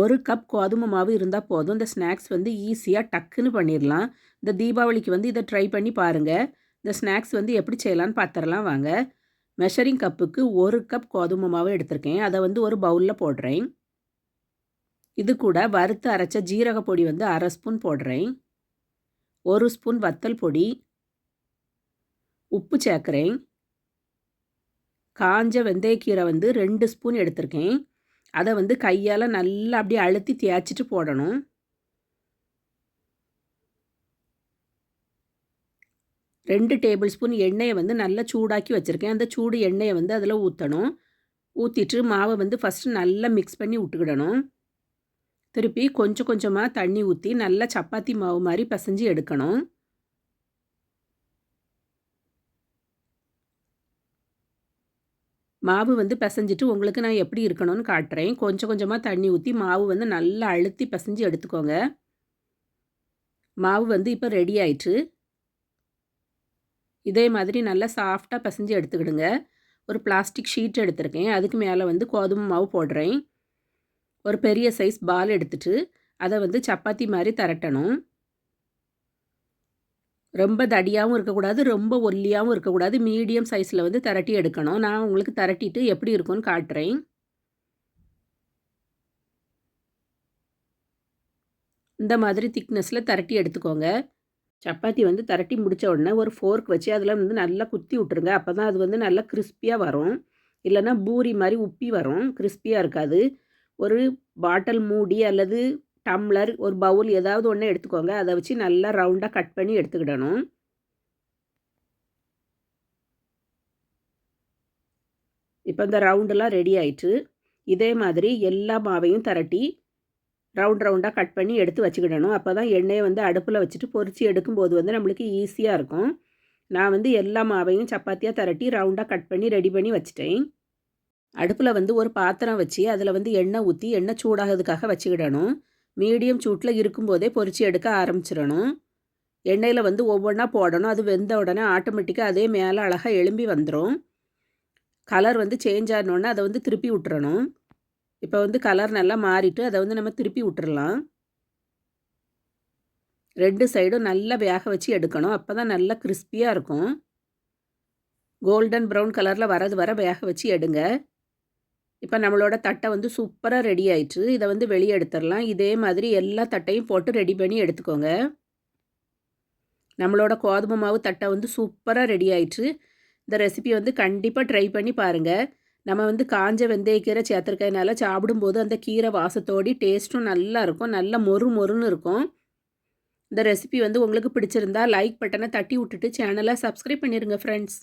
ஒரு கப் கோதுமை மாவு இருந்தால் போதும். இந்த ஸ்நாக்ஸ் வந்து ஈஸியாக டக்குன்னு பண்ணிடலாம் இந்த தீபாவளிக்கு வந்து இதை ட்ரை பண்ணி பாருங்கள் இந்த ஸ்நாக்ஸ் வந்து எப்படி செய்யலான்னு பார்த்துடலாம் வாங்க. மெஷரிங் கப்புக்கு ஒரு கப் கோதுமை மாவு எடுத்திருக்கேன். அதை வந்து ஒரு பவுலில் போடுறேன். இது கூட வறுத்து அரைச்ச ஜீரக பொடி வந்து அரை ஸ்பூன் போடுறேன். ஒரு ஸ்பூன் வத்தல் பொடி. உப்பு சேர்க்குறேன். காஞ்ச வெந்தயக்கீரை வந்து ரெண்டு ஸ்பூன் எடுத்திருக்கேன். அதை வந்து கையால் நல்லா அப்படியே அழுத்தி தேய்ச்சிட்டு போடணும். ரெண்டு டேபிள் ஸ்பூன் எண்ணெயை வந்து நல்லா சூடாக்கி வச்சுருக்கேன். அந்த சூடு எண்ணெயை வந்து அதில் ஊற்றணும் ஊற்றிட்டு மாவை வந்து ஃபஸ்ட்டு நல்லா மிக்ஸ் பண்ணி விட்டுக்கிடணும். திருப்பி கொஞ்சம் கொஞ்சமாக தண்ணி ஊற்றி நல்லா சப்பாத்தி மாவு மாதிரி பசைஞ்சு எடுக்கணும். மாவு வந்து பிசைஞ்சிட்டு உங்களுக்கு நான் எப்படி இருக்கணும்னு காட்டுறேன். கொஞ்சம் கொஞ்சமாக தண்ணி ஊற்றி மாவு வந்து நல்லா அழுத்தி பிசைஞ்சு எடுத்துக்கோங்க. மாவு வந்து இப்போ ரெடி ஆயிட்டு இதே மாதிரி நல்லா சாஃப்டாக பிசைஞ்சு எடுத்துக்கிடுங்க. ஒரு பிளாஸ்டிக் ஷீட் எடுத்திருக்கேன். அதுக்கு மேலே வந்து கோதுமை மாவு போடுறேன். ஒரு பெரிய சைஸ் பால் எடுத்துட்டு அதை வந்து சப்பாத்தி மாதிரி திரட்டணும். ரொம்ப தடியாகவும் இருக்கக்கூடாது ரொம்ப ஒல்லியாகவும் இருக்கக்கூடாது. மீடியம் சைஸில் வந்து திரட்டி எடுக்கணும். நான் உங்களுக்கு திரட்டிட்டு எப்படி இருக்கும்னு காட்டுறேன். இந்த மாதிரி திக்னஸில் திரட்டி எடுத்துக்கோங்க. சப்பாத்தி வந்து திரட்டி முடித்த உடனே ஒரு ஃபோர்க் வச்சு அதில் வந்து நல்லா குத்தி விட்ருங்க அப்போ தான் அது வந்து நல்லா கிறிஸ்பியாக வரும். இல்லைன்னா பூரி மாதிரி உப்பி வரும். கிறிஸ்பியாக இருக்காது. ஒரு பாட்டில் மூடி அல்லது டம்ளர் ஒரு பவுல் ஏதாவது ஒன்று எடுத்துக்கோங்க. அதை வச்சு நல்லா ரவுண்டாக கட் பண்ணி எடுத்துக்கிடணும். இப்போ இந்த ரவுண்டெல்லாம் ரெடி ஆயிட்டு இதே மாதிரி எல்லா மாவையும் திரட்டி ரவுண்ட் ரவுண்டாக கட் பண்ணி எடுத்து வச்சுக்கிடணும். அப்போ தான் எண்ணெயை வந்து அடுப்பில் வச்சுட்டு பொறிச்சு எடுக்கும்போது வந்து நம்மளுக்கு ஈஸியாக இருக்கும். நான் வந்து எல்லா மாவையும் சப்பாத்தியாக திரட்டி ரவுண்டாக கட் பண்ணி ரெடி பண்ணி வச்சுட்டேன். அடுப்பில் வந்து ஒரு பாத்திரம் வச்சு அதில் வந்து எண்ணெய் ஊற்றி எண்ணெய் சூடாகிறதுக்காக வச்சுக்கிடணும். மீடியம் சூட்டில் இருக்கும்போதே பொறிச்சு எடுக்க ஆரம்பிச்சிடணும். எண்ணெயில் வந்து ஒவ்வொன்றா போடணும். அது வெந்த உடனே ஆட்டோமேட்டிக்காக அதே மேலே அழகாக எழும்பி வந்துடும் கலர் வந்து சேஞ்ச் ஆனோடனே அதை வந்து திருப்பி விட்டுறணும். இப்போ வந்து கலர் நல்லா மாறிட்டு அதை வந்து நம்ம திருப்பி விட்டுறலாம். ரெண்டு சைடும் நல்லா வேக வச்சு எடுக்கணும். அப்போ தான் நல்லா கிறிஸ்பியாக இருக்கும். கோல்டன் ப்ரௌன் கலரில் வரது வர வேக வச்சு எடுங்க. இப்போ நம்மளோட தட்டை வந்து சூப்பராக ரெடி ஆயிடுச்சு இதை வந்து வெளியே எடுத்துடலாம் இதே மாதிரி எல்லா தட்டையும் போட்டு ரெடி பண்ணி எடுத்துக்கோங்க. நம்மளோட கோதுமை மாவு தட்டை வந்து சூப்பராக ரெடி ஆயிடுச்சு இந்த ரெசிபி வந்து கண்டிப்பாக ட்ரை பண்ணி பாருங்கள் நம்ம வந்து காஞ்ச வெந்தயக்கீரை சேர்த்துருக்கனால சாப்பிடும்போது அந்த கீரை வாசத்தோடி டேஸ்ட்டும் நல்லா இருக்கும். நல்ல மொறு மொறுன்னு இருக்கும். இந்த ரெசிபி வந்து உங்களுக்கு பிடிச்சிருந்தா லைக் பட்டனை தட்டி விட்டுட்டு சேனலை சப்ஸ்கிரைப் பண்ணிடுங்க ஃப்ரெண்ட்ஸ்